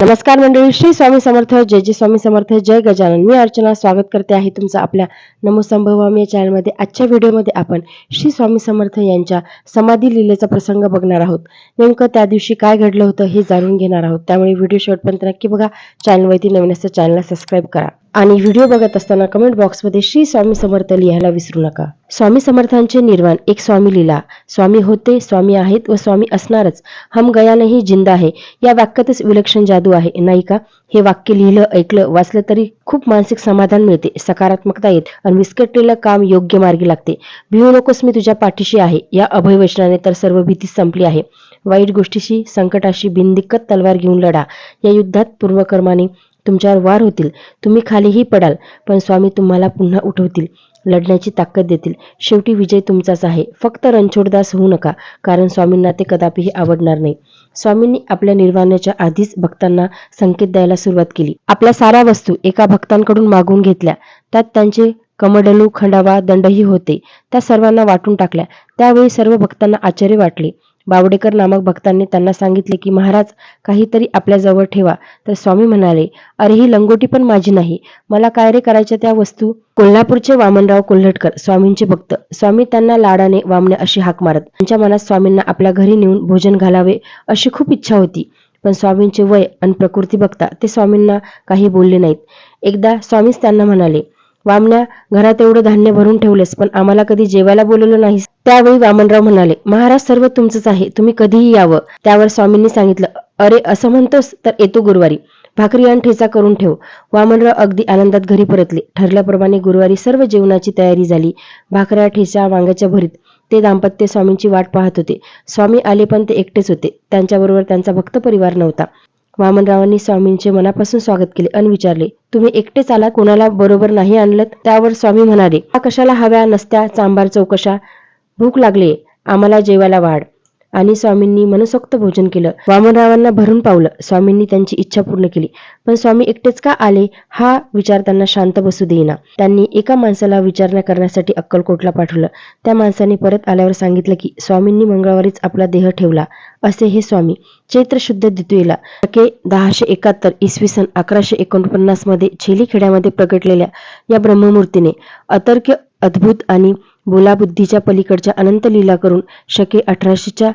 नमस्कार मंडळी श्री स्वामी समर्थ जय जय स्वामी समर्थ जय गजानन. मी अर्चना स्वागत करते आहे तुमचं आपल्या नमोसंभवम या चॅनलमध्ये आजच्या व्हिडिओमध्ये आपण श्री स्वामी समर्थ यांच्या समाधी लिलेचा प्रसंग बघणार आहोत. नेमकं त्या दिवशी काय घडलं होतं हे जाणून घेणार आहोत. त्यामुळे व्हिडिओ शेवटपर्यंत नक्की बघा. चॅनलवरती नवीन असं चॅनलला सबस्क्राईब करा. आणि व्हिडिओ बघत असताना कमेंट बॉक्समध्ये श्री स्वामी समर्थ लिहायला विसरू नका. स्वामी समर्थांचे निर्वाण एक स्वामी लीला. स्वामी होते स्वामी आहेत व स्वामी असणारच. हम गया नाही जिंदा आहे या वाक्यातच विलक्षण जादू आहे नाही का? हे वाक्य लिहिलं ऐकलं वाचलं तरी खूप मानसिक समाधान मिळते सकारात्मकता येत आणि विस्कटलेलं काम योग्य मार्गी लागते. भिवू नकोस मी तुझ्या पाठीशी आहे. या अभयवचनाने तर सर्व भीती संपली आहे. वाईट गोष्टीशी संकटाशी बिनदिक्कत तलवार घेऊन लढा. या युद्धात पूर्वकर्माने तुमच्यावर वार होतील. तुम्ही खालीही पडाल पण स्वामी तुम्हाला पुन्हा उठवतील लढण्याची ताकद देतील. शेवटी विजय तुमचाच आहे. फक्त रणछोडदास होऊ नका कारण स्वामींना ते कदापिही आवडणार नाही. स्वामींनी आपल्या निर्वाणाच्या आधीच भक्तांना संकेत द्यायला सुरुवात केली. आपल्या साऱ्या वस्तू एका भक्तांकडून मागून घेतल्या. त्यात त्यांचे कमडलू खंडावा दंडही होते. त्या सर्वांना वाटून टाकल्या. त्यावेळी सर्व भक्तांना आश्चर्य वाटले. बावडेकर नामक भक्तांनी त्यांना सांगितले की महाराज काहीतरी आपल्या जवळ ठेवा. तर स्वामी म्हणाले अरे ही लंगोटी पण माझी नाही. मला काय रे करायच्या त्या वस्तू? कोल्हापूरचे वामनराव कोल्हटकर स्वामींचे भक्त. स्वामी त्यांना लाडाने वामने अशी हाक मारत त्यांच्या मनात स्वामींना आपल्या घरी नेऊन भोजन घालावे अशी खूप इच्छा होती. पण स्वामींचे वय आणि प्रकृती बघता ते स्वामींना काही बोलले नाहीत. एकदा स्वामीच त्यांना म्हणाले वामण्या घरात एवढं धान्य भरून ठेवलेस पण आम्हाला कधी जेवायला बोलवलं नाही त्यावेळी वामनराव म्हणाले महाराज सर्व तुमचंच आहे. तुम्ही कधीही यावं. त्यावर स्वामींनी सांगितलं अरे असं म्हणतोस तर येतो गुरुवारी. भाकरी आणि ठेचा करून ठेव. वामनराव अगदी आनंदात घरी परतले. ठरल्याप्रमाणे गुरुवारी सर्व जेवणाची तयारी झाली. भाकऱ्या ठेचा वांग्याच्या भरीत ते दाम्पत्य स्वामींची वाट पाहत होते. स्वामी आले पण ते एकटेच होते. त्यांच्याबरोबर त्यांचा भक्त परिवार नव्हता. वामनरावांनी स्वामींचे मनापासून स्वागत केले अन विचारले तुम्ही एकटेच आलात कोणाला बरोबर नाही आणलं त्यावर स्वामी म्हणाले "हा कशाला हव्या नसत्या चांबार चौकशा? भूक लागली आम्हाला जेवायला वाढ. आणि स्वामींनी मनसोक्त भोजन केलं. वामनरावांना भरून पावलं. स्वामींनी त्यांची इच्छा पूर्ण केली. पण स्वामी एकटेच का आले? हा विचार त्यांना शांत बसू देईना. त्यांनी एका माणसाला विचारणा करण्यासाठी अक्कलकोटला पाठवलं. त्या माणसाने परत आल्यावर सांगितलं की स्वामींनी मंगळवारीच आपला देह ठेवला. असे हे स्वामी. चैत्र शुद्ध द्वितीयेला. टके दहाशे एकाहत्तर इसवी सन अकराशे एकोणपन्नासमध्ये छेली खेड्यामध्ये प्रगटलेल्या या ब्रह्ममूर्तीने अतर्क्य अद्भुत आणि बोलाबुद्धीच्या पलीकडच्या अनंत लीला करून शके अठराशेच्या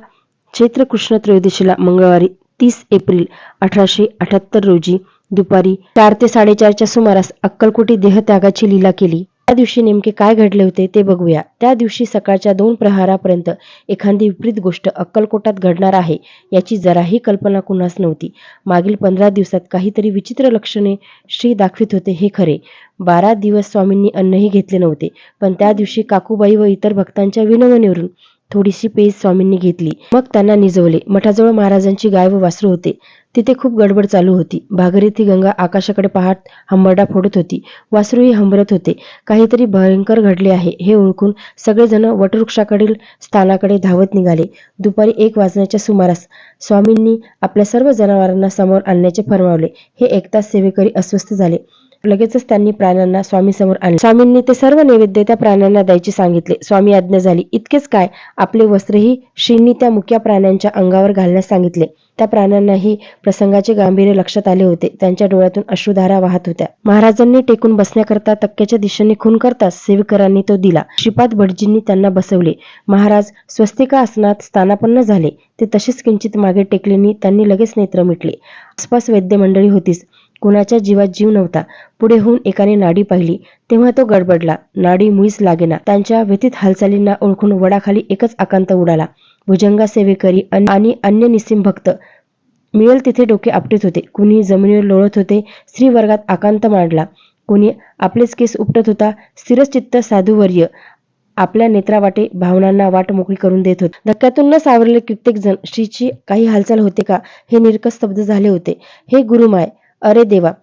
चैत्र कृष्ण त्रयोदशीला मंगळवारी तीस एप्रिल अठराशे अठ्याहत्तर रोजी दुपारी चार ते साडेचारच्या सुमारास अक्कलकोटी देहत्यागाची लीला केली. त्या दिवशी नेमके काय घडले होते ते बघूया. त्या दिवशी सकाळच्या दोन प्रहारापर्यंत एखादी विपरीत गोष्ट अक्कलकोटात घडणार आहे याची जराही कल्पना कुणास नव्हती. मागील पंधरा दिवसात काहीतरी विचित्र लक्षणे श्री दाखवित होते हे खरे. बारा दिवस स्वामींनी अन्नही घेतले नव्हते पण त्या दिवशी काकूबाई व इतर भक्तांच्या विनवणीवरून थोडीशी पेज स्वामींनी घेतली. मग त्यांना निजवले. मठाजवळ महाराजांची गाय व वासरू होते. तिथे खूप गडबड चालू होती. भागीरथी गंगा आकाशाकडे पाहत हंबरडा फोडत होती. वासरूही हंबरत होते. काहीतरी भयंकर घडले आहे हे ओळखून सगळेजण वटवृक्षाकडील स्थानाकडे धावत निघाले. दुपारी एक वाजण्याच्या सुमारास स्वामींनी आपल्या सर्व जनावरांना समोर आणण्याचे फरमावले. हे ऐकताच सेवेकरी अस्वस्थ झाले. लगेचच त्यांनी प्राण्यांना स्वामी समोर आणले. स्वामींनी ते सर्व नैवेद्य त्या प्राण्यांना द्यायचे सांगितले. स्वामी आज्ञा झाली. इतकेच काय? आपले वस्त्रही श्रींनी त्या मुख्या प्राण्यांच्या अंगावर घालण्यास सांगितले. त्या प्राण्यांनाही प्रसंगाचे गांभीर्य लक्षात आले होते. त्यांच्या डोळ्यातून अश्रुधारा वाहत होत्या. महाराजांनी टेकून बसण्याकरता तक्क्याच्या दिशेने खून करताच सेविकरांनी तो दिला. श्रीपाद भटजींनी त्यांना बसवले. महाराज स्वस्तिका आसनात स्थानापन्न झाले. ते तसेच किंचित मागे टेकलेनी त्यांनी लगेच नेत्र मिटले. आसपास वैद्य मंडळी होतीच. कुणाच्या जीवात जीव नव्हता. पुढे होऊन एकाने नाडी पाहिली. तेव्हा तो गडबडला. नाडी मुळीच लागेना. त्यांच्या व्यथित हालचालींना ओळखून वडाखाली एकच आकांत उडाला. भुजंगा सेवेकरी आणि अन्य निसीम भक्त मिळेल तिथे डोके आपटीत होते. कुणी जमिनीवर लोळत होते स्त्री वर्गात आकांत मांडला. कुणी आपलेच केस उपटत होता स्थिरचित्त साधुवर्य आपल्या नेत्रावाटे भावनांना वाट मोकळी करून देत होते. धक्क्यातून न सावरले कित्येक जण श्रीची काही हालचाल होते का? हे निरकस स्तब्ध झाले होते. हे गुरुमाय अरे देवा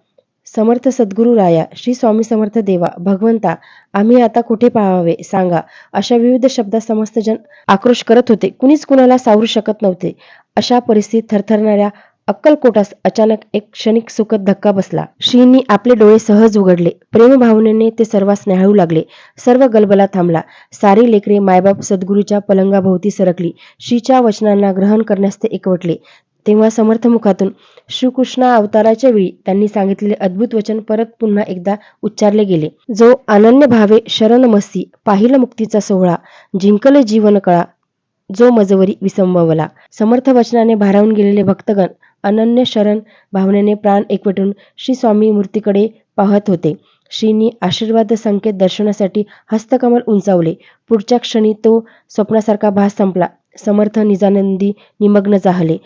समर्थ सद्गुरु राया श्री स्वामी समर्थ देवा भगवंता आम्ही आता कुठे पाहावे? सांगा. अशा विविध शब्दात समस्त जन आक्रोश करत होते. कुणीच कुणाला सावरू शकत नव्हते. अशा परिस्थितीत थरथरणाऱ्या अक्कलकोटास अचानक एक क्षणिक सुखद धक्का बसला. श्रींनी आपले डोळे सहज उघडले. प्रेमभावनेने ते सर्वांस न्याहाळू लागले. सर्व गलबला थांबला. सारी लेकरे मायबाप सद्गुरूच्या पलंगाभोवती सरकली. श्रीच्या वचनांना ग्रहण करण्यास ते एकवटले. तेव्हा समर्थ मुखातून श्रीकृष्ण अवताराच्या वेळी त्यांनी सांगितलेले अद्भुत वचन परत पुन्हा एकदा उच्चारले गेले. जो अनन्य भावे शरण मस्ती पाहिल मुक्तीचा सोहळा जिंकले जीवन कळा जो मजवरी विसंभवला समर्थ वचनाने भारावून गेलेले भक्तगण अनन्य शरण भावनेने प्राण एकवटून श्री स्वामी मूर्तीकडे पाहत होते. श्रीनी आशीर्वाद संकेत दर्शनासाठी हस्तकमल उंचावले. पुढच्या क्षणी तो स्वप्नासारखा भास संपला. समर्थ निजानंदी निमग्न झाले.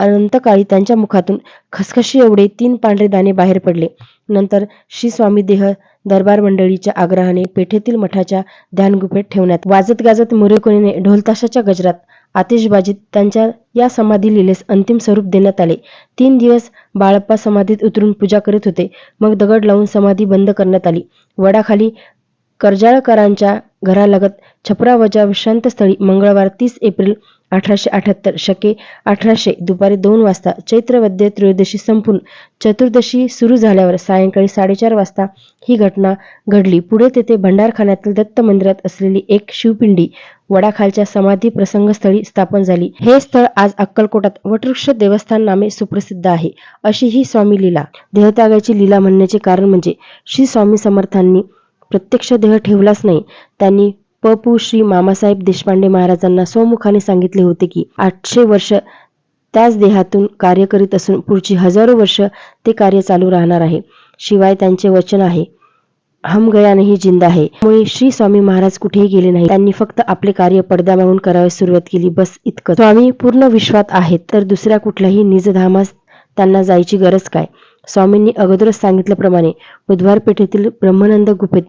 अनंतकाळी त्यांच्या मुखातून खसखशी एवढे तीन पांढरे दाणे बाहेर पडले. नंतर श्री स्वामी देह दरबार मंडळीच्या आग्रहाने पेठेतील मठाच्या ध्यानगुफेत ठेवण्यात वाजत गाजत मुरेकोणीने ढोलताशाच्या गजरात आतिषबाजीत त्यांच्या या समाधी लिलेस अंतिम स्वरूप देण्यात आले. तीन दिवस बाळप्पा समाधीत उतरून पूजा करीत होते. मग दगड लावून समाधी बंद करण्यात आली. वडाखाली कर्जाळकरांच्या घरालगत छपरावजा विश्रांतस्थळी मंगळवार तीस एप्रिल अठराशे अठ्याहत्तर शके अठराशे दुपारी दोन वाजता चैत्रवद्य त्रयोदशी संपून चतुर्दशी सुरू झाल्यावर सायंकाळी साडेचार वाजता ही घटना घडली. पुढे तेथे भंडारखान्यातील दत्त मंदिरात असलेली एक शिवपिंडी वडाखालच्या समाधी प्रसंगस्थळी स्थापन झाली. हे स्थळ आज अक्कलकोटात वटवृक्ष देवस्थान नामे सुप्रसिद्ध आहे अशी ही स्वामी लीला. देहत्यागाची लीला म्हणण्याचे कारण म्हणजे श्री स्वामी समर्थांनी प्रत्यक्ष देह ठेवलाच नाही त्यांनी पपू श्री मामासाहेब देशपांडे महाराजांना स्वमुखाने सांगितले होते की आठशे वर्ष त्याच देहातून कार्य करीत असून पुढची हजारो वर्ष ते कार्य चालू राहणार आहे. शिवाय त्यांचे वचन आहे. हम गया नाही जिंदा आहे त्यामुळे श्री स्वामी महाराज कुठेही गेले नाही. त्यांनी फक्त आपले कार्य पडद्यामागून करायला सुरुवात केली. बस इतकं स्वामी पूर्ण विश्वात आहेत तर दुसऱ्या कुठल्याही निजधामास त्यांना जायची गरज काय? स्वामींनी अगोदरच सांगितल्याप्रमाणे बुधवार पेठेतील ब्रह्मानंद गुफेत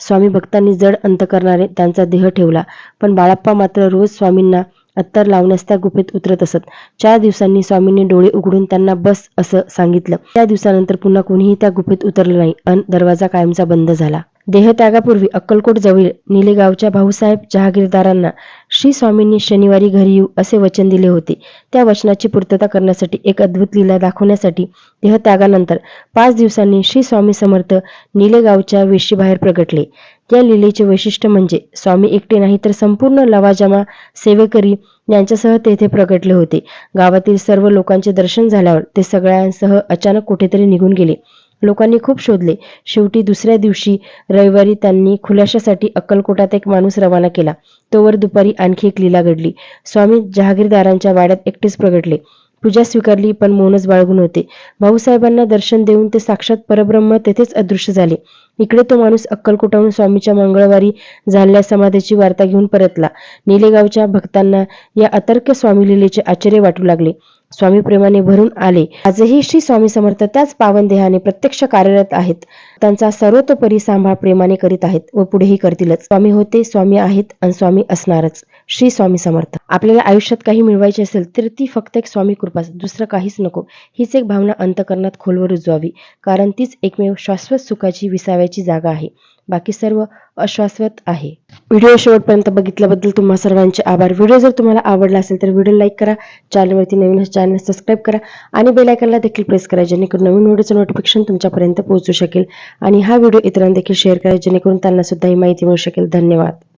स्वामी भक्तांनी जड अंत करणारे त्यांचा देह ठेवला. पण बाळाप्पा मात्र रोज स्वामींना अत्तर लावण्यास त्या गुफेत उतरत असत. चार दिवसांनी स्वामींनी डोळे उघडून त्यांना बस असं सांगितलं. त्या दिवसानंतर पुन्हा कोणीही त्या गुफेत उतरलं नाही. अन दरवाजा कायमचा बंद झाला. देहत्यागापूर्वी अक्कलकोट जवळील निलेगावच्या भाऊसाहेब जहागीरदारांना श्री स्वामींनी शनिवारी घरी येऊ असे वचन दिले होते. त्या वचनाची पूर्तता करण्यासाठी एक अद्भुत लीला दाखवण्यासाठी देहत्यागानंतर पाच दिवसांनी श्री स्वामी समर्थ निलेगावच्या वेशीबाहेर प्रगटले. या लीलेचे वैशिष्ट्य म्हणजे स्वामी एकटे नाही तर संपूर्ण लवाजमा सेवेकरी यांच्यासह तेथे प्रगटले होते. गावातील सर्व लोकांचे दर्शन झाल्यावर ते सगळ्यांसह अचानक कुठेतरी निघून गेले. लोकांनी खूप शोधले. शेवटी दुसऱ्या दिवशी रविवारी त्यांनी खुलाशासाठी अक्कलकोटात एक माणूस रवाना केला. तोवर दुपारी आणखी एक लीला घडली. स्वामी जहागीरदारांच्या वाड्यात एकटेच प्रगटले. पूजा स्वीकारली पण मौनच बाळगून होते. भाऊसाहेबांना दर्शन देऊन ते साक्षात परब्रह्म तेथेच अदृश्य झाले. इकडे तो माणूस अक्कलकोटाहून स्वामीच्या मंगळवारी झालेल्या समाधीची वार्ता घेऊन परतला. निलेगावच्या भक्तांना या अतर्क स्वामी लीलेचे आश्चर्य वाटू लागले. स्वामी प्रेमाने भरून आले. आजही श्री स्वामी समर्थ त्याच पावन देहाने प्रत्यक्ष कार्यरत आहेत. त्यांचा सर्वतोपरी सांभाळ प्रेमाने करीत आहेत व पुढेही करतीलच. स्वामी होते स्वामी आहेत आणि स्वामी असणारच. श्री स्वामी समर्थ. आपल्याला आयुष्यात काही मिळवायचे असेल तर ती फक्त एक स्वामी कृपाच दुसरं काहीच नको. हीच एक भावना अंतकरणात खोलवर रुजवावी. कारण तीच एकमेव शाश्वत सुखाची विसाव्याची जागा आहे. बाकी सर्व अशाश्वत आहे. व्हिडिओ शेवटपर्यंत बघितल्याबद्दल तुम्हा सर्वांचे आभार. व्हिडिओ जर तुम्हाला आवडला असेल तर व्हिडिओ लाईक करा चॅनलवरती नवीन चॅनल सबस्क्राईब करा आणि बेलायकनला देखील प्रेस करा जेणेकरून नवीन व्हिडिओचं नोटिफिकेशन तुमच्यापर्यंत पोहोचू शकेल आणि हा व्हिडिओ इतरांना देखील शेअर करा जेणेकरून त्यांना सुद्धा ही माहिती मिळू शकेल. धन्यवाद.